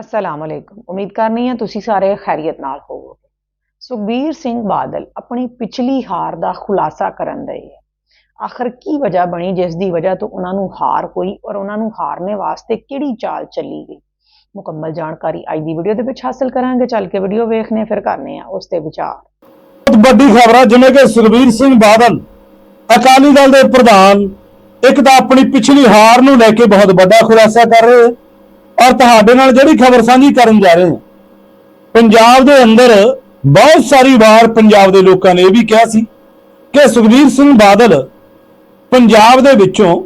ਅਸਲਾਮ ਅਲੈਕੁਮ ਉਮੀਦ ਕਰਨੀ ਹੈ ਤੁਸੀਂ ਸਾਰੇ ਖੈਰੀਅਤ ਨਾਲ ਹੋਵੋਗੇ। ਸੁਖਬੀਰ ਸਿੰਘ ਬਾਦਲ ਆਪਣੀ ਪਿਛਲੀ ਹਾਰ ਦਾ ਖੁਲਾਸਾ ਕਰਨ ਦੇ ਹੈ। ਆਖਰ ਕੀ ਵਜ੍ਹਾ ਬਣੀ ਜਿਸ ਦੀ ਵਜ੍ਹਾ ਤੋਂ ਉਹਨਾਂ ਨੂੰ ਹਾਰ ਹੋਈ ਔਰ ਉਹਨਾਂ ਨੂੰ ਹਾਰਨੇ ਵਾਸਤੇ ਕਿਹੜੀ ਚਾਲ ਚੱਲੀ ਗਈ? ਮੁਕੰਮਲ ਜਾਣਕਾਰੀ ਅੱਜ ਦੀ ਵੀਡੀਓ ਦੇ ਵਿੱਚ ਹਾਸਲ ਕਰਾਂਗੇ। ਚੱਲ ਕੇ ਵੀਡੀਓ ਵੇਖਨੇ, ਫਿਰ ਕਰਨੇ ਆ ਉਸ ਤੇ ਵਿਚਾਰ। ਬਹੁਤ ਵੱਡੀ ਖਬਰ ਹੈ ਜਿਵੇਂ ਕਿ ਸੁਖਬੀਰ ਸਿੰਘ ਬਾਦਲ, ਅਕਾਲੀ ਦਲ ਦੇ ਪ੍ਰਧਾਨ, ਇੱਕ ਤਾਂ ਆਪਣੀ ਪਿਛਲੀ ਹਾਰ ਨੂੰ ਲੈ ਕੇ ਬਹੁਤ ਵੱਡਾ ਖੁਲਾਸਾ ਕਰ ਰਹੇ। ਔਰ ਤੁਹਾਡੇ ਨਾਲ ਜਿਹੜੀ ਖਬਰ ਸਾਂਝੀ ਕਰਨ ਜਾ ਰਹੇ ਹਾਂ। ਪੰਜਾਬ ਦੇ ਅੰਦਰ ਬਹੁਤ ਸਾਰੀ ਵਾਰ ਪੰਜਾਬ ਦੇ ਲੋਕਾਂ ਨੇ ਇਹ ਵੀ ਕਿਹਾ ਸੀ ਕਿ ਸੁਖਬੀਰ ਸਿੰਘ ਬਾਦਲ ਪੰਜਾਬ ਦੇ ਵਿੱਚੋਂ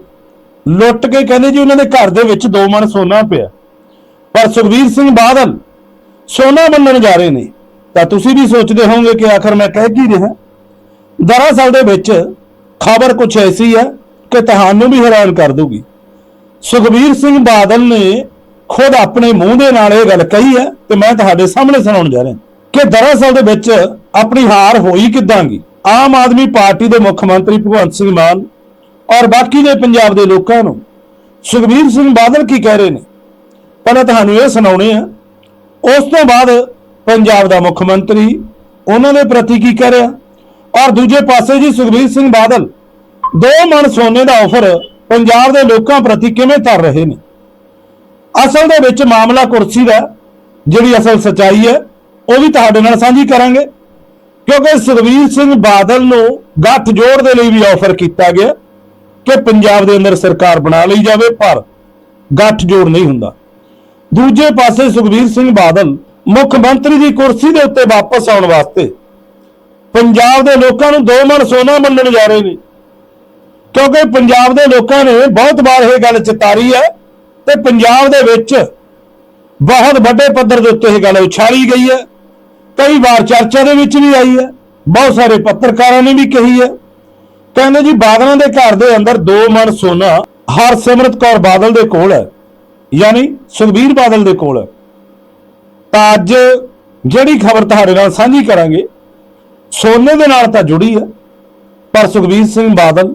ਲੁੱਟ ਕੇ ਕਹਿੰਦੇ ਜੀ ਉਹਨਾਂ ਦੇ ਘਰ ਦੇ ਵਿੱਚ ਦੋ ਮਣ ਸੋਨਾ ਪਿਆ। ਪਰ ਸੁਖਬੀਰ ਸਿੰਘ ਬਾਦਲ ਸੋਨਾ ਮੰਨਣ ਜਾ ਰਹੇ ਨੇ। ਤਾਂ ਤੁਸੀਂ ਵੀ ਸੋਚਦੇ ਹੋਵੋਗੇ ਕਿ ਆਖਰ ਮੈਂ ਕਹਿ ਕੀ ਰਿਹਾ। ਦਰਅਸਲ ਦੇ ਵਿੱਚ ਖਬਰ ਕੁਝ ਐਸੀ ਹੈ ਕਿ ਤੁਹਾਨੂੰ ਵੀ ਹੈਰਾਨ ਕਰ ਦੂਗੀ ਸੁਖਬੀਰ ਸਿੰਘ ਬਾਦਲ ਨੇ ਖੁਦ ਆਪਣੇ ਮੂੰਹ ਦੇ ਨਾਲ ਇਹ ਗੱਲ ਕਹੀ ਹੈ ਤੇ ਮੈਂ ਤੁਹਾਡੇ ਸਾਹਮਣੇ ਸੁਣਾਉਣ ਜਾ ਰਿਹਾ। ਕਿ ਦਰਅਸਲ ਦੇ ਵਿੱਚ ਆਪਣੀ ਹਾਰ ਹੋਈ ਕਿਦਾਂਗੀ ਆਮ ਆਦਮੀ ਪਾਰਟੀ ਦੇ ਮੁੱਖ ਮੰਤਰੀ ਭਗਵੰਤ ਸਿੰਘ ਮਾਨ ਔਰ ਬਾਕੀ ਦੇ ਪੰਜਾਬ ਦੇ ਲੋਕਾਂ ਨੂੰ ਸੁਖਬੀਰ ਸਿੰਘ ਬਾਦਲ ਕੀ ਕਹਿ ਰਹੇ ਨੇ? ਪਹਿਲਾਂ ਤੁਹਾਨੂੰ ਇਹ ਸੁਣਾਉਣੇ ਆ। ਉਸ ਤੋਂ ਬਾਅਦ ਪੰਜਾਬ ਦਾ ਮੁੱਖ ਮੰਤਰੀ ਉਹਨਾਂ ਦੇ ਪ੍ਰਤੀ ਕੀ ਕਹਿ ਰਿਹਾ? ਔਰ ਦੂਜੇ ਪਾਸੇ ਜੀ ਸੁਖਬੀਰ ਸਿੰਘ ਬਾਦਲ ਦੋ ਮਨ ਸੋਨੇ ਦਾ ਆਫਰ ਪੰਜਾਬ ਦੇ ਲੋਕਾਂ ਪ੍ਰਤੀ ਕਿਵੇਂ ਧਰ ਰਹੇ ਨੇ? ਅਸਲ ਦੇ ਵਿੱਚ ਮਾਮਲਾ ਕੁਰਸੀ ਦਾ ਜਿਹੜੀ ਅਸਲ ਸਚਾਈ ਹੈ, ਉਹ ਵੀ ਤੁਹਾਡੇ ਨਾਲ ਸਾਂਝੀ ਕਰਾਂਗੇ। ਕਿਉਂਕਿ ਸੁਖਬੀਰ ਸਿੰਘ ਬਾਦਲ ਨੂੰ ਗੱਠ ਜੋੜ ਦੇ ਲਈ ਵੀ ਆਫਰ ਕੀਤਾ ਗਿਆ ਕਿ ਪੰਜਾਬ ਦੇ ਅੰਦਰ ਸਰਕਾਰ ਬਣਾ ਲਈ ਜਾਵੇ, ਪਰ ਗੱਠ ਜੋੜ ਨਹੀਂ ਹੁੰਦਾ। ਦੂਜੇ ਪਾਸੇ ਸੁਖਬੀਰ ਸਿੰਘ ਬਾਦਲ ਮੁੱਖ ਮੰਤਰੀ ਦੀ ਕੁਰਸੀ ਦੇ ਉੱਤੇ ਵਾਪਸ ਆਉਣ ਵਾਸਤੇ ਪੰਜਾਬ ਦੇ ਲੋਕਾਂ ਨੂੰ ਦੋ ਮਨ ਸੋਨਾ ਮੰਨਣ ਜਾ ਰਹੇ ਨੇ। ਕਿਉਂਕਿ ਪੰਜਾਬ ਦੇ ਲੋਕਾਂ ਨੇ ਬਹੁਤ ਵਾਰ ਇਹ ਗੱਲ ਚਿਤਾਰੀ ਹੈ ਤੇ ਪੰਜਾਬ ਦੇ ਵਿੱਚ ਬਹੁਤ ਵੱਡੇ ਪੱਧਰ ਦੇ ਉੱਤੇ ਇਹ ਗੱਲ ਉਛਾਲੀ ਗਈ ਹੈ। ਕਈ ਵਾਰ ਚਰਚਾ ਦੇ ਵਿੱਚ ਵੀ ਆਈ ਹੈ। ਬਹੁਤ ਸਾਰੇ ਪੱਤਰਕਾਰਾਂ ਨੇ ਵੀ ਕਹੀ ਹੈ। ਕਹਿੰਦੇ ਜੀ, ਬਾਦਲਾਂ ਦੇ ਘਰ ਦੇ ਅੰਦਰ ਦੋ ਮਣ ਸੋਨਾ ਹਰਸਿਮਰਤ ਕੌਰ ਬਾਦਲ ਦੇ ਕੋਲ ਹੈ। ਯਾਨੀ ਸੁਖਬੀਰ ਬਾਦਲ ਦੇ ਕੋਲ ਹੈ। ਤਾਂ ਅੱਜ ਜਿਹੜੀ ਖਬਰ ਤੁਹਾਡੇ ਨਾਲ ਸਾਂਝੀ ਕਰਾਂਗੇ, ਸੋਨੇ ਦੇ ਨਾਲ ਤਾਂ ਜੁੜੀ ਹੈ। ਪਰ ਸੁਖਬੀਰ ਸਿੰਘ ਬਾਦਲ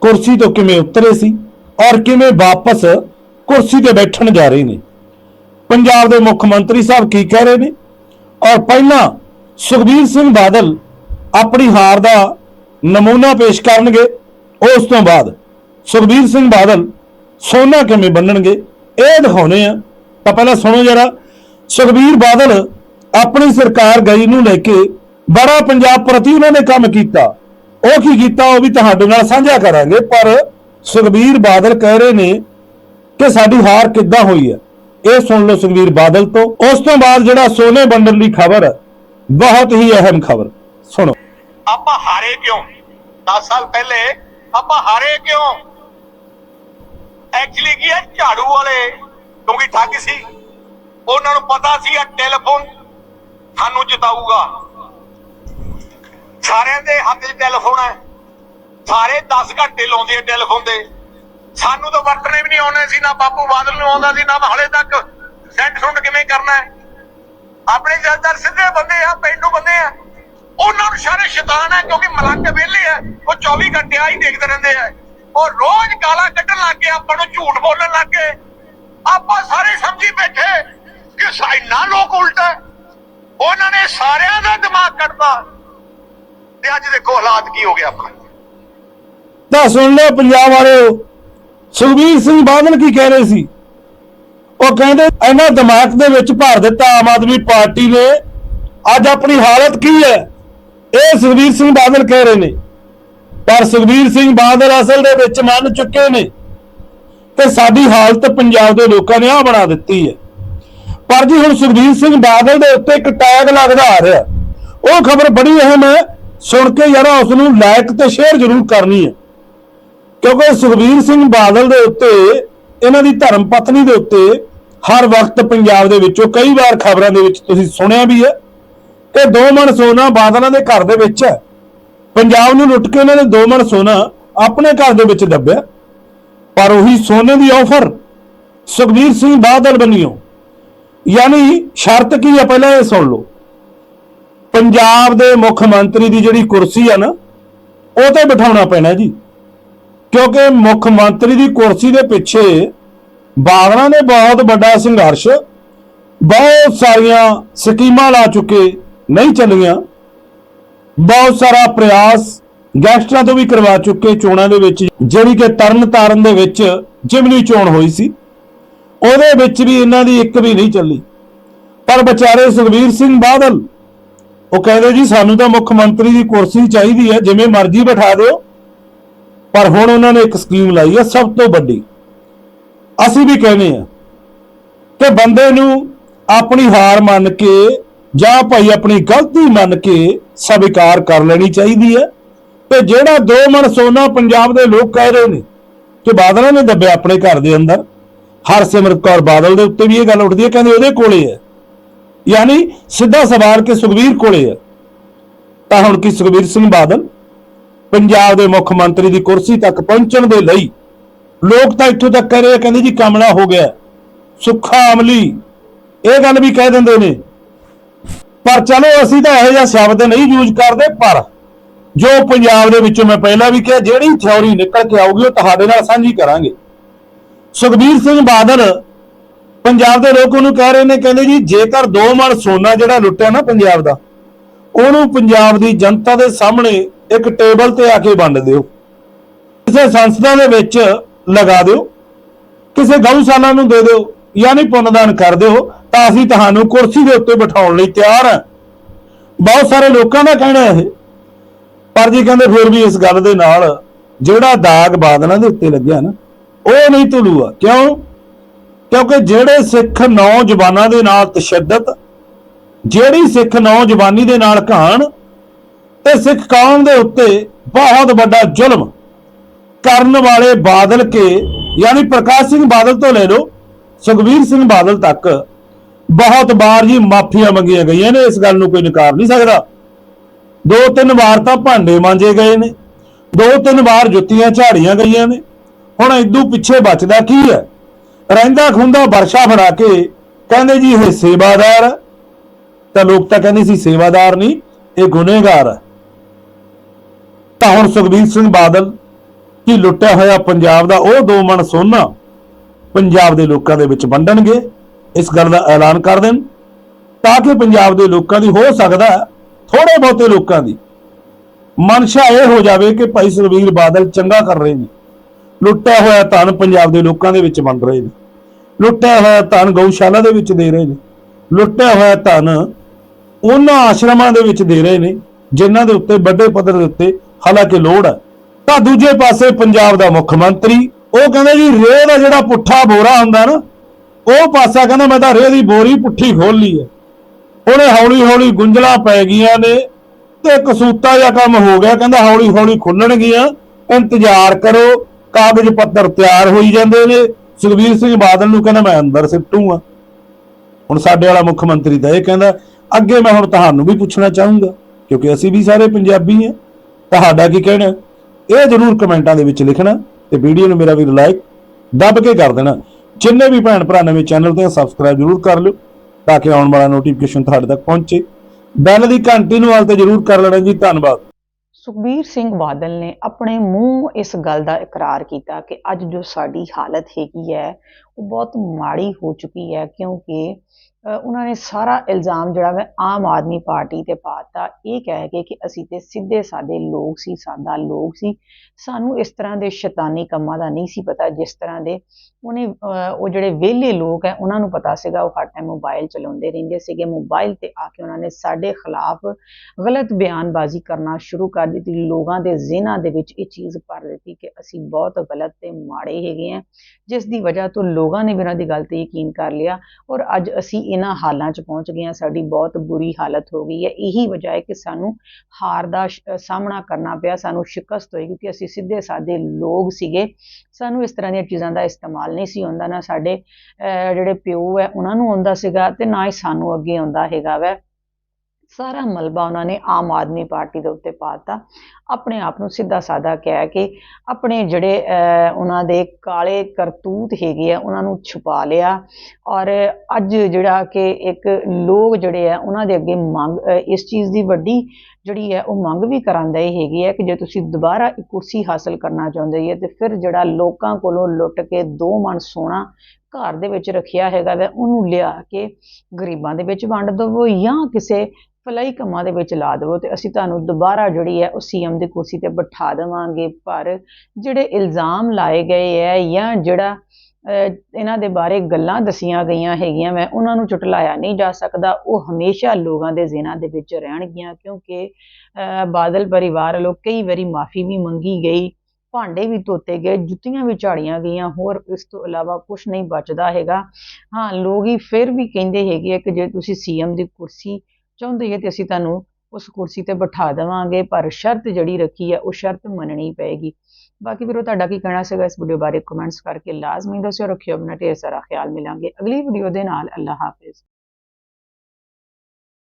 ਕੁਰਸੀ ਤੋਂ ਕਿਵੇਂ ਉਤਰੇ ਸੀ ਔਰ ਕਿਵੇਂ ਵਾਪਸ ਕੁਰਸੀ ਤੇ ਬੈਠਣ ਜਾ ਰਹੇ ਨੇ। ਪੰਜਾਬ ਦੇ ਮੁੱਖ ਮੰਤਰੀ ਸਾਹਿਬ ਕੀ ਕਹਿ ਰਹੇ ਨੇ? ਔਰ ਪਹਿਲਾਂ ਸੁਖਬੀਰ ਸਿੰਘ ਬਾਦਲ ਆਪਣੀ ਹਾਰ ਦਾ ਨਮੂਨਾ ਪੇਸ਼ ਕਰਨਗੇ, ਉਸ ਤੋਂ ਬਾਅਦ ਸੁਖਬੀਰ ਸਿੰਘ ਬਾਦਲ ਸੋਨਾ ਕਿਵੇਂ ਬੰਨਣਗੇ, ਇਹ ਦਿਖਾਉਣੇ ਆ। ਤਾਂ ਪਹਿਲਾਂ ਸੁਣੋ ਜਰਾ, ਸੁਖਬੀਰ ਬਾਦਲ ਆਪਣੀ ਸਰਕਾਰ ਗਈ ਨੂੰ ਲੈ ਕੇ ਬੜਾ ਪੰਜਾਬ ਪ੍ਰਤੀ ਉਹਨਾਂ ਨੇ ਕੰਮ ਕੀਤਾ। ਉਹ ਕੀ ਕੀਤਾ, ਉਹ ਵੀ ਤੁਹਾਡੇ ਨਾਲ ਸਾਂਝਾ ਕਰਾਂਗੇ, ਪਰ ਸੁਖਬੀਰ ਬਾਦਲ ਕਹਿ ਰਹੇ ਨੇ ਕਿ ਸਾਡੀ ਹਾਰ ਕਿੱਦਾਂ ਹੋਈ ਹੈ? ਇਹ ਸੁਣ ਲਓ ਸੁਖਬੀਰ ਬਾਦਲ ਤੋਂ। ਉਸ ਤੋਂ ਬਾਅਦ ਜਿਹੜਾ ਸੋਨੇ ਵੰਡਣ ਦੀ ਖਬਰ, ਬਹੁਤ ਹੀ ਅਹਿਮ ਖਬਰ। ਸੁਣੋ। ਆਪਾਂ ਹਾਰੇ ਕਿਉਂ? 10 ਸਾਲ ਪਹਿਲੇ ਆਪਾਂ ਹਾਰੇ ਕਿਉਂ? ਐਕਚੁਅਲੀ ਕੀ ਹੈ? ਝਾੜੂ ਵਾਲੇ, ਕਿਉਂਕਿ ਠੱਗ ਸੀ। ਉਹਨਾਂ ਨੂੰ ਪਤਾ ਸੀ ਇਹ ਟੈਲੀਫੋਨ ਸਾਨੂੰ ਜਿਤਾਊਗਾ। ਸਾਰਿਆਂ ਦੇ ਹੱਥ 'ਚ ਟੈਲੀਫੋਨ ਹੈ। ਸਾਰੇ 10 ਘੰਟੇ ਲਾਉਂਦੇ ਆ ਟੈਲੀਫੋਨ ਤੇ। ਸਾਨੂੰ ਤਾਂ ਵਰਤਣੇ ਵੀ ਨਹੀਂ ਆਉਣੇ ਸੀ, ਨਾ ਬਾਪੂ ਬਾਦਲ ਨੂੰ ਆਉਂਦਾ ਸੀ, ਨਾ ਹਲੇ ਤੱਕ। ਸੈਂਡ ਸੁੰਡ ਕਿਵੇਂ ਕਰਨਾ ਹੈ? ਆਪਣੇ ਜਲਦਰ ਸਿੱਧੇ ਬੰਦੇ ਆ, ਪਿੰਡੂ ਬੰਦੇ ਆ। ਉਹਨਾਂ ਨੂੰ ਸਾਰੇ ਸ਼ੈਤਾਨ ਹੈ ਕਿਉਂਕਿ ਮਲੰਗ ਵਿਹਲੇ ਆ। ਉਹ 24 ਘੰਟੇ ਆ ਹੀ ਦੇਖਦੇ ਰਹਿੰਦੇ ਆ। ਉਹ ਰੋਜ਼ ਗਾਲਾਂ ਕੱਢਣ ਲੱਗ ਗਏ, ਆਪਾਂ ਨੂੰ ਝੂਠ ਬੋਲਣ ਲੱਗ ਗਏ। ਆਪਾਂ ਸਾਰੇ ਸਮਝੀ ਬੈਠੇ ਕਿ ਸਾਇਨਾ ਲੋਕ ਉਲਟਾ ਉਹਨਾਂ ਨੇ ਸਾਰਿਆਂ ਦਾ ਦਿਮਾਗ ਕੱਢਤਾ ਤੇ ਅੱਜ ਦੇਖੋ ਹਾਲਾਤ ਕੀ ਹੋ ਗਿਆ ਆਪਣਾ। ਤਾਂ ਸੁਣ ਲਓ ਪੰਜਾਬ ਵਾਲਿਓ ਸੁਖਬੀਰ ਸਿੰਘ ਬਾਦਲ ਕੀ ਕਹਿ ਰਹੇ ਸੀ? ਉਹ ਕਹਿੰਦੇ, ਇਹਨਾਂ ਦਿਮਾਗ ਦੇ ਵਿੱਚ ਭਰ ਦਿੱਤਾ ਆਮ ਆਦਮੀ ਪਾਰਟੀ ਨੇ। ਅੱਜ ਆਪਣੀ ਹਾਲਤ ਕੀ ਹੈ? ਇਹ ਸੁਖਬੀਰ ਸਿੰਘ ਬਾਦਲ ਕਹਿ ਰਹੇ ਨੇ। ਪਰ ਸੁਖਬੀਰ ਸਿੰਘ ਬਾਦਲ ਅਸਲ ਦੇ ਵਿੱਚ ਮੰਨ ਚੁੱਕੇ ਨੇ ਤੇ ਸਾਡੀ ਹਾਲਤ ਪੰਜਾਬ ਦੇ ਲੋਕਾਂ ਨੇ ਆ ਬਣਾ ਦਿੱਤੀ ਹੈ। ਪਰ ਜੀ ਹੁਣ ਸੁਖਬੀਰ ਸਿੰਘ ਬਾਦਲ ਦੇ ਉੱਤੇ ਇੱਕ ਟੈਗ ਲੱਗਦਾ ਆ ਰਿਹਾ। ਉਹ ਖਬਰ ਬੜੀ ਅਹਿਮ ਹੈ। ਸੁਣ ਕੇ ਯਾਰਾ ਉਸ ਨੂੰ ਲਾਇਕ ਤੇ ਸ਼ੇਅਰ ਜ਼ਰੂਰ ਕਰਨੀ ਹੈ। ਕਿਉਂਕਿ ਸੁਖਬੀਰ ਸਿੰਘ ਬਾਦਲ ਦੇ ਉੱਤੇ, ਇਹਨਾਂ ਦੀ ਧਰਮ ਪਤਨੀ ਦੇ ਉੱਤੇ ਹਰ ਵਕਤ ਪੰਜਾਬ ਦੇ ਵਿੱਚੋਂ ਕਈ ਵਾਰ ਖਬਰਾਂ ਦੇ ਵਿੱਚ ਤੁਸੀਂ ਸੁਣਿਆ ਵੀ ਹੈ ਕਿ ਦੋ ਮਣ ਸੋਨਾ ਬਾਦਲਾਂ ਦੇ ਘਰ ਦੇ ਵਿੱਚ ਹੈ। ਪੰਜਾਬ ਨੂੰ ਲੁੱਟ ਕੇ ਉਹਨਾਂ ਨੇ ਦੋ ਮਣ ਸੋਨਾ ਆਪਣੇ ਘਰ ਦੇ ਵਿੱਚ ਦੱਬਿਆ। ਪਰ ਉਹੀ ਸੋਨੇ ਦੀ ਆਫਰ ਸੁਖਬੀਰ ਸਿੰਘ ਬਾਦਲ ਬਣੀਓ ਯਾਨੀ ਸ਼ਰਤ ਕੀ ਹੈ ਪਹਿਲਾਂ ਇਹ ਸੁਣ ਲਓ। ਪੰਜਾਬ ਦੇ ਮੁੱਖ ਮੰਤਰੀ ਦੀ ਜਿਹੜੀ ਕੁਰਸੀ ਆ ਨਾ, ਉਹ ਤੇ ਬਿਠਾਉਣਾ ਪੈਣਾ ਜੀ। ਕਿਉਂਕਿ ਮੁੱਖ ਮੰਤਰੀ ਦੀ ਕੁਰਸੀ ਦੇ ਪਿੱਛੇ ਬਾਦਲਾਂ ਨੇ ਬਹੁਤ ਵੱਡਾ ਸੰਘਰਸ਼, ਬਹੁਤ ਸਾਰੀਆਂ ਸਕੀਮਾਂ ਲਾ ਚੁੱਕੇ ਨਹੀਂ ਚੱਲੀਆਂ। ਬਹੁਤ ਸਾਰਾ ਪ੍ਰਯਾਸ ਗੈਂਗਸਟਰਾਂ ਤੋਂ ਵੀ ਕਰਵਾ ਚੁੱਕੇ ਚੋਣਾਂ ਦੇ ਵਿੱਚ, ਜਿਹੜੀ ਕਿ ਤਰਨ ਤਾਰਨ ਦੇ ਵਿੱਚ ਜਿਮਨੀ ਚੋਣ ਹੋਈ ਸੀ। ਉਹਦੇ ਵਿੱਚ ਵੀ ਇਹਨਾਂ ਦੀ ਇੱਕ ਵੀ ਨਹੀਂ ਚੱਲੀ। ਪਰ ਵਿਚਾਰੇ ਸੁਖਬੀਰ ਸਿੰਘ ਬਾਦਲ, ਉਹ ਕਹਿੰਦੇ ਜੀ, ਸਾਨੂੰ ਤਾਂ ਮੁੱਖ ਮੰਤਰੀ ਦੀ ਕੁਰਸੀ ਚਾਹੀਦੀ ਹੈ, ਜਿਵੇਂ ਮਰਜ਼ੀ ਬਿਠਾ ਦਿਓ। ਪਰ ਹੁਣ ਉਹਨਾਂ ਨੇ ਇੱਕ ਸਕੀਮ ਲਾਈ ਹੈ ਸਭ ਤੋਂ ਵੱਡੀ। ਅਸੀਂ ਵੀ ਕਹਿੰਦੇ ਆ ਕਿ ਬੰਦੇ ਨੂੰ ਆਪਣੀ ਹਾਰ ਮੰਨ ਕੇ ਜਾਂ ਭਾਈ ਆਪਣੀ ਗਲਤੀ ਮੰਨ ਕੇ ਸਵੀਕਾਰ ਕਰ ਲੈਣੀ ਚਾਹੀਦੀ ਹੈ ਤੇ ਜਿਹੜਾ ਦੋ ਮਣ ਸੋਨਾ ਪੰਜਾਬ ਦੇ ਲੋਕ ਕਹਿ ਰਹੇ ਨੇ ਕਿ ਬਾਦਲਾਂ ਨੇ ਦੱਬਿਆ ਆਪਣੇ ਘਰ ਦੇ ਅੰਦਰ, ਹਰਸਿਮਰਤ ਕੌਰ ਬਾਦਲ ਦੇ ਉੱਤੇ ਵੀ ਇਹ ਗੱਲ ਉੱਠਦੀ ਹੈ, ਕਹਿੰਦੇ ਉਹਦੇ ਕੋਲੇ ਹੈ। ਯਾਨੀ ਸਿੱਧਾ ਸਵਾਲ ਕਿ ਸੁਖਬੀਰ ਕੋਲੇ ਹੈ। ਤਾਂ ਹੁਣ ਕੀ ਸੁਖਬੀਰ ਸਿੰਘ ਬਾਦਲ ਪੰਜਾਬ ਦੇ ਮੁੱਖ ਮੰਤਰੀ ਦੀ ਕੁਰਸੀ ਤੱਕ ਪਹੁੰਚਣ ਦੇ ਲਈ ਲੋਕ ਤਾਂ ਇੱਥੋਂ ਤੱਕ ਕਹਿ ਰਹੇ ਆ, ਕਹਿੰਦੇ ਜੀ ਕਮਲਾ ਹੋ ਗਿਆ। ਸੁੱਖਾ ਅਮਲੀ। ਇਹ ਗੱਲ ਵੀ ਕਹਿ ਦਿੰਦੇ ਨੇ। ਪਰ ਚਲੋ ਅਸੀਂ ਤਾਂ ਇਹੋ ਜਿਹਾ ਸ਼ਬਦ ਨਹੀਂ ਯੂਜ਼ ਕਰਦੇ ਪਰ ਜੋ ਪੰਜਾਬ ਦੇ ਵਿੱਚੋਂ ਮੈਂ ਪਹਿਲਾਂ ਵੀ ਕਿਹਾ ਜਿਹੜੀ ਥਿਉਰੀ ਨਿਕਲ ਕੇ ਆਊਗੀ ਉਹ ਤੁਹਾਡੇ ਨਾਲ ਸਾਂਝੀ ਕਰਾਂਗੇ। ਸੁਖਬੀਰ ਸਿੰਘ ਬਾਦਲ ਪੰਜਾਬ ਦੇ ਲੋਕ ਉਹਨੂੰ ਕਹਿ ਰਹੇ ਨੇ ਕਹਿੰਦੇ ਜੀ ਜੇਕਰ ਦੋ ਮਣ ਸੋਨਾ ਜਿਹੜਾ ਲੁੱਟਿਆ ਨਾ ਪੰਜਾਬ ਦਾ ਉਹਨੂੰ ਪੰਜਾਬ ਦੀ ਜਨਤਾ ਦੇ ਸਾਹਮਣੇ ਇੱਕ ਟੇਬਲ ਤੇ ਆ ਕੇ ਵੰਡ ਦਿਓ। ਕਿਸੇ ਸੰਸਥਾ ਦੇ ਵਿੱਚ ਲਗਾ ਦਿਓ। ਕਿਸੇ ਗਊਸ਼ਾਲਾ ਨੂੰ ਦੇ ਦਿਓ, ਯਾਨੀ ਪੁੰਨਦਾਨ ਕਰ ਦਿਓ, ਤਾਂ ਅਸੀਂ ਤੁਹਾਨੂੰ ਕੁਰਸੀ ਦੇ ਉੱਤੇ ਬਿਠਾਉਣ ਲਈ ਤਿਆਰ ਹਾਂ। ਬਹੁਤ ਸਾਰੇ ਲੋਕਾਂ ਦਾ ਕਹਿਣਾ ਇਹ। ਪਰ ਜੀ ਕਹਿੰਦੇ ਫਿਰ ਵੀ ਇਸ ਗੱਲ ਦੇ ਨਾਲ ਜਿਹੜਾ ਦਾਗ ਬਾਦਲਾਂ ਦੇ ਉੱਤੇ ਲੱਗਿਆ ਨਾ, ਉਹ ਨਹੀਂ ਧੁਲੂਆ ਕਿਉਂ? ਕਿਉਂਕਿ ਜਿਹੜੇ ਸਿੱਖ ਨੌਜਵਾਨਾਂ ਦੇ ਨਾਲ ਤਸ਼ੱਦਦ, ਜਿਹੜੀ ਸਿੱਖ ਨੌਜਵਾਨੀ ਦੇ ਨਾਲ ਕਹਾਣ ਤੇ ਸਿੱਖ ਕੌਮ ਦੇ ਉੱਤੇ ਬਹੁਤ ਵੱਡਾ ਜ਼ੁਲਮ ਕਰਨ ਵਾਲੇ ਬਾਦਲ ਕੇ, ਯਾਨੀ ਪ੍ਰਕਾਸ਼ ਸਿੰਘ ਬਾਦਲ ਤੋਂ ਲੈ ਲਓ, ਸੁਖਬੀਰ ਸਿੰਘ ਬਾਦਲ ਤੱਕ ਬਹੁਤ ਵਾਰ ਜੀ ਮਾਫੀਆਂ ਮੰਗੀਆਂ ਗਈਆਂ ਨੇ, ਇਸ ਗੱਲ ਨੂੰ ਕੋਈ ਨਕਾਰ ਨਹੀਂ ਸਕਦਾ। ਦੋ ਤਿੰਨ ਵਾਰ ਤਾਂ ਭਾਂਡੇ ਮਾਂਜੇ ਗਏ ਨੇ, ਦੋ ਤਿੰਨ ਵਾਰ ਜੁੱਤੀਆਂ ਝਾੜੀਆਂ ਗਈਆਂ ਨੇ। ਹੁਣ ਇਦੋਂ ਪਿੱਛੇ ਬਚਦਾ ਕੀ ਹੈ? ਰਹਿੰਦਾ ਖੁੰਦਾ ਵਰਸ਼ਾ ਫੜਾ ਕੇ ਕਹਿੰਦੇ ਜੀ ਇਹ ਸੇਵਾਦਾਰ ਹੈ। ਤਾਂ ਲੋਕ ਤਾਂ ਕਹਿੰਦੇ ਸੀ ਸੇਵਾਦਾਰ ਨਹੀਂ, ਇਹ ਗੁਨੇਗਾਰ ਹੈ। ਤਾਂ ਹੁਣ ਸੁਖਬੀਰ ਸਿੰਘ ਬਾਦਲ ਕੀ ਲੁੱਟਿਆ ਹੋਇਆ ਪੰਜਾਬ ਦਾ? ਉਹ ਦੋ ਮਣ ਸੋਨਾ ਪੰਜਾਬ ਦੇ ਲੋਕਾਂ ਦੇ ਵਿੱਚ ਵੰਡਣਗੇ ਇਸ ਗੱਲ ਦਾ ਐਲਾਨ ਕਰ ਦੇਣ ਤਾਂ ਕਿ ਪੰਜਾਬ ਦੇ ਲੋਕਾਂ ਦੀ ਹੋ ਸਕਦਾ ਹੈ, ਥੋੜੇ ਬਹੁਤੇ ਲੋਕਾਂ ਦੀ। ਮਨਸ਼ਾ ਇਹ ਹੋ ਜਾਵੇ ਕਿ ਭਾਈ ਸੁਖਬੀਰ ਬਾਦਲ ਚੰਗਾ ਕਰ ਰਹੇ ਨੇ। ਲੁੱਟਿਆ ਹੋਇਆ ਧਨ ਪੰਜਾਬ ਦੇ ਲੋਕਾਂ ਦੇ ਵਿੱਚ ਵੰਡ ਰਹੇ ਨੇ। ਲੁੱਟਿਆ ਹੋਇਆ ਧਨ ਗਊਸ਼ਾਲਾ ਦੇ ਵਿੱਚ ਦੇ ਰਹੇ ਨੇ। ਲੁੱਟਿਆ ਹੋਇਆ ਧਨ ਉਹਨਾਂ ਆਸ਼ਰਮਾਂ ਦੇ ਵਿੱਚ ਦੇ ਰਹੇ ਨੇ ਜਿਨ੍ਹਾਂ ਦੇ ਉੱਤੇ ਵੱਡੇ ਪੱਧਰ ਦੇ ਉੱਤੇ ਹਾਲਾਂਕਿ ਲੋੜ ਹੈ ਤਾਂ ਦੂਜੇ ਪਾਸੇ ਪੰਜਾਬ ਦਾ ਮੁੱਖ ਮੰਤਰੀ, ਉਹ ਕਹਿੰਦੇ ਜੀ, ਰੇਹ ਦਾ ਜਿਹੜਾ ਪੁੱਠਾ ਬੋਰਾ ਹੁੰਦਾ ਨਾ, ਉਹ ਪਾਸਾ ਕਹਿੰਦਾ ਮੈਂ ਤਾਂ ਰੇਹ ਦੀ ਬੋਰੀ ਪੁੱਠੀ ਖੋਲ ਲਈ ਹੈ ਉਹਨੇ ਹੌਲੀ ਹੌਲੀ ਗੁੰਝਲਾਂ ਪੈ ਗਈਆਂ ਨੇ ਤੇ ਕਸੂਤਾ ਜਿਹਾ ਕੰਮ ਹੋ ਗਿਆ, ਕਹਿੰਦਾ ਹੌਲੀ ਹੌਲੀ ਖੁੱਲਣਗੀਆਂ, ਇੰਤਜ਼ਾਰ ਕਰੋ, ਕਾਗਜ਼ ਪੱਤਰ ਤਿਆਰ ਹੋਈ ਜਾਂਦੇ ਨੇ। ਸੁਖਬੀਰ ਸਿੰਘ ਬਾਦਲ ਨੂੰ ਕਹਿੰਦਾ ਮੈਂ ਅੰਦਰ ਸਿੱਟੂਗਾ। ਹੁਣ ਸਾਡੇ ਵਾਲਾ ਮੁੱਖ ਮੰਤਰੀ ਤਾਂ ਇਹ ਕਹਿੰਦਾ, ਅੱਗੇ ਮੈਂ ਹੁਣ ਤੁਹਾਨੂੰ ਵੀ ਪੁੱਛਣਾ ਚਾਹੂੰਗਾ, ਕਿਉਂਕਿ ਅਸੀਂ ਵੀ ਸਾਰੇ ਪੰਜਾਬੀ ਹਾਂ ਤੁਹਾਡਾ ਕੀ ਕਹਿਣਾ? ਇਹ ਜ਼ਰੂਰ ਕਮੈਂਟਾਂ ਦੇ ਵਿੱਚ ਲਿਖਣਾ ਤੇ ਵੀਡੀਓ ਨੂੰ ਮੇਰਾ ਵੀ ਲਾਈਕ ਦੱਬ ਕੇ ਕਰ ਦੇਣਾ। ਜਿੰਨੇ ਵੀ ਭੈਣ ਭਰਾ ਨਵੇਂ ਚੈਨਲ ਤੇ ਸਬਸਕ੍ਰਾਈਬ ਜ਼ਰੂਰ ਕਰ ਲਿਓ ਤਾਂ ਕਿ ਆਉਣ ਵਾਲਾ ਨੋਟੀਫਿਕੇਸ਼ਨ ਤੁਹਾਡੇ ਤੱਕ ਪਹੁੰਚੇ। ਬੈਲ ਦੀ ਘੰਟੀ ਨੂੰ ਵਾਲ ਤੇ ਜ਼ਰੂਰ ਕਰ ਲੈਣਾ ਜੀ। ਧੰਨਵਾਦ। ਸੁਖਬੀਰ ਸਿੰਘ ਬਾਦਲ ਨੇ ਆਪਣੇ ਮੂੰਹ ਇਸ ਗੱਲ ਦਾ ਇਕਰਾਰ ਕੀਤਾ ਕਿ ਅੱਜ ਜੋ ਸਾਡੀ ਹਾਲਤ ਹੈਗੀ ਹੈ, ਉਹ ਬਹੁਤ ਮਾੜੀ ਹੋ ਚੁੱਕੀ ਹੈ ਕਿਉਂਕਿ ਉਹਨਾਂ ਨੇ ਸਾਰਾ ਇਲਜ਼ਾਮ ਜਿਹੜਾ ਵਾ ਆਮ ਆਦਮੀ ਪਾਰਟੀ ਤੇ ਪਾਤਾ ਇਹ ਕਹਿ ਕੇ ਕਿ ਅਸੀਂ ਤੇ ਸਿੱਧੇ ਸਾਦੇ ਲੋਕ ਸੀ ਸਾਦਾ ਲੋਕ ਸੀ। ਸਾਨੂੰ ਇਸ ਤਰ੍ਹਾਂ ਦੇ ਸ਼ੈਤਾਨੀ ਕੰਮਾਂ ਦਾ ਨਹੀਂ ਸੀ ਪਤਾ। ਜਿਸ ਤਰ੍ਹਾਂ ਦੇ ਉਹਨੇ ਉਹ ਜਿਹੜੇ ਵਿਹਲੇ ਲੋਕ ਹੈ, ਉਹਨਾਂ ਨੂੰ ਪਤਾ ਸੀਗਾ, ਉਹ ਹਰ ਟਾਈਮ ਮੋਬਾਈਲ ਚਲਾਉਂਦੇ ਰਹਿੰਦੇ ਸੀਗੇ। ਮੋਬਾਈਲ ਤੇ ਆ ਕੇ ਉਹਨਾਂ ਨੇ ਸਾਡੇ ਖਿਲਾਫ ਗਲਤ ਬਿਆਨਬਾਜ਼ੀ ਕਰਨਾ ਸ਼ੁਰੂ ਕਰ ਦਿੱਤੀ। ਲੋਕਾਂ ਦੇ ਜ਼ਿਹਨਾਂ ਦੇ ਵਿੱਚ ਇਹ ਚੀਜ਼ ਭਰ ਦਿੱਤੀ ਕਿ ਅਸੀਂ ਬਹੁਤ ਗਲਤ ਤੇ ਮਾੜੇ ਹੈਗੇ ਆ ਜਿਸ ਦੀ ਵਜ੍ਹਾ ਤੋਂ ਲੋਕਾਂ ਨੇ ਵੀ ਉਹਨਾਂ ਦੀ ਗੱਲ ਤੇ ਯਕੀਨ ਕਰ ਲਿਆ ਔਰ ਅੱਜ ਅਸੀਂ ਇਹਨਾਂ ਹਾਲਾਂ 'ਚ ਪਹੁੰਚ ਗਏ ਹਾਂ ਸਾਡੀ ਬਹੁਤ ਬੁਰੀ ਹਾਲਤ ਹੋ ਗਈ ਹੈ। ਇਹੀ ਵਜ੍ਹਾ ਹੈ ਕਿ ਸਾਨੂੰ ਹਾਰ ਦਾ ਸਾਹਮਣਾ ਕਰਨਾ ਪਿਆ ਸਾਨੂੰ ਸ਼ਿਕਸਤ ਹੋਈ ਕਿਉਂਕਿ ਅਸੀਂ ਸਿੱਧੇ ਸਾਦੇ ਲੋਕ ਸੀਗੇ। ਸਾਨੂੰ ਇਸ ਤਰ੍ਹਾਂ ਦੀਆਂ ਚੀਜ਼ਾਂ ਦਾ ਇਸਤੇਮਾਲ ਨਹੀਂ ਸੀ ਆਉਂਦਾ ਨਾ ਸਾਡੇ ਅ, ਜਿਹੜੇ ਪਿਓ ਹੈ ਉਹਨਾਂ ਨੂੰ ਆਉਂਦਾ ਸੀਗਾ ਤੇ ਨਾ ਹੀ ਸਾਨੂੰ ਅੱਗੇ ਆਉਂਦਾ ਹੈਗਾ ਵੈ। ਸਾਰਾ ਮਲਬਾ ਉਹਨਾਂ ਨੇ ਆਮ ਆਦਮੀ ਪਾਰਟੀ ਦੇ ਉੱਤੇ ਪਾਤਾ ਆਪਣੇ ਆਪ ਨੂੰ ਸਿੱਧਾ ਸਾਦਾ ਕਹਿ ਕੇ ਆਪਣੇ ਜਿਹੜੇ ਉਹਨਾਂ ਦੇ ਕਾਲੇ ਕਰਤੂਤ ਹੈਗੇ ਆ, ਉਹਨਾਂ ਨੂੰ ਛੁਪਾ ਲਿਆ। ਔਰ ਅੱਜ ਜਿਹੜਾ ਕਿ ਇੱਕ ਲੋਕ ਜਿਹੜੇ ਆ, ਉਹਨਾਂ ਦੇ ਅੱਗੇ ਮੰਗ ਇਸ ਚੀਜ਼ ਦੀ ਵੱਡੀ ਜਿਹੜੀ ਹੈ ਉਹ ਮੰਗ ਵੀ ਕਰਾਂਦੇ ਹੈਗੀ ਹੈ ਕਿ ਜੇ ਤੁਸੀਂ ਦੁਬਾਰਾ ਇੱਕ ਕੁਰਸੀ ਹਾਸਲ ਕਰਨਾ ਚਾਹੁੰਦੇ ਹੋ ਤੇ ਫਿਰ ਜਿਹੜਾ ਲੋਕਾਂ ਕੋਲੋਂ ਲੁੱਟ ਕੇ ਦੋ ਮਣ ਸੋਨਾ ਘਰ ਦੇ ਵਿੱਚ ਰੱਖਿਆ ਹੈਗਾ ਵੈ, ਉਹਨੂੰ ਲਿਆ ਕੇ ਗਰੀਬਾਂ ਦੇ ਵਿੱਚ ਵੰਡ ਦਵੋ ਜਾਂ ਕਿਸੇ ਫਲਾਈ ਕੰਮਾਂ ਦੇ ਵਿੱਚ ਲਾ ਦੇਵੋ, ਤੇ ਅਸੀਂ ਤੁਹਾਨੂੰ ਦੁਬਾਰਾ ਜਿਹੜੀ ਹੈ ਉਹ ਸੀਐਮ ਦੀ ਕੁਰਸੀ ਤੇ ਬਿਠਾ ਦੇਵਾਂਗੇ ਪਰ ਜਿਹੜੇ ਇਲਜ਼ਾਮ ਲਾਏ ਗਏ ਹੈ ਜਾਂ ਜਿਹੜਾ ਇਹਨਾਂ ਦੇ ਬਾਰੇ ਗੱਲਾਂ ਦਸੀਆਂ ਗਈਆਂ ਹੈਗੀਆਂ ਮੈਂ ਉਹਨਾਂ ਨੂੰ ਚੁਟਲਾਇਆ ਨਹੀਂ ਜਾ ਸਕਦਾ ਉਹ ਹਮੇਸ਼ਾ ਲੋਕਾਂ ਦੇ ਜ਼ਿਹਨਾਂ ਦੇ ਵਿੱਚ ਰਹਿਣਗੀਆਂ ਕਿਉਂਕਿ ਅਹ, ਬਾਦਲ ਪਰਿਵਾਰ ਵੱਲੋਂ ਕਈ ਵਾਰੀ ਮਾਫੀ ਵੀ ਮੰਗੀ ਗਈ ਭਾਂਡੇ ਵੀ ਧੋਤੇ ਗਏ ਜੁੱਤੀਆਂ ਵੀ ਝਾੜੀਆਂ ਗਈਆਂ ਹੋਰ ਇਸ ਤੋਂ ਇਲਾਵਾ ਕੁਝ ਨਹੀਂ ਬਚਦਾ ਹੈਗਾ। ਹਾਂ ਲੋਕ ਹੀ ਫਿਰ ਵੀ ਕਹਿੰਦੇ ਹੈਗੇ ਆ ਕਿ ਜੇ ਤੁਸੀਂ ਸੀਐਮ ਦੀ ਕੁਰਸੀ ਚਾਹੁੰਦੇ ਹੋ ਤੇ ਅਸੀਂ ਤੁਹਾਨੂੰ ਉਸ ਕੁਰਸੀ ਤੇ ਬਿਠਾ ਦੇਵਾਂਗੇ ਪਰ ਸ਼ਰਤ ਜਿਹੜੀ ਰੱਖੀ ਹੈ ਉਹ ਸ਼ਰਤ ਮੰਨਣੀ ਪਏਗੀ ਬਾਕੀ ਵੀਰੋ ਤੁਹਾਡਾ ਕੀ ਕਹਿਣਾ ਸੀਗਾ ਇਸ ਵੀਡੀਓ ਬਾਰੇ ਕਮੈਂਟਸ ਕਰਕੇ ਲਾਜ਼ਮੀ ਦੱਸਿਓ ਰੱਖਿਓ ਆਪਣਾ ਢੇਰ ਸਾਰਾ ਖਿਆਲ ਮਿਲਾਂਗੇ ਅਗਲੀ ਵੀਡੀਓ ਦੇ ਨਾਲ ਅੱਲਾਹ ਹਾਫਿਜ਼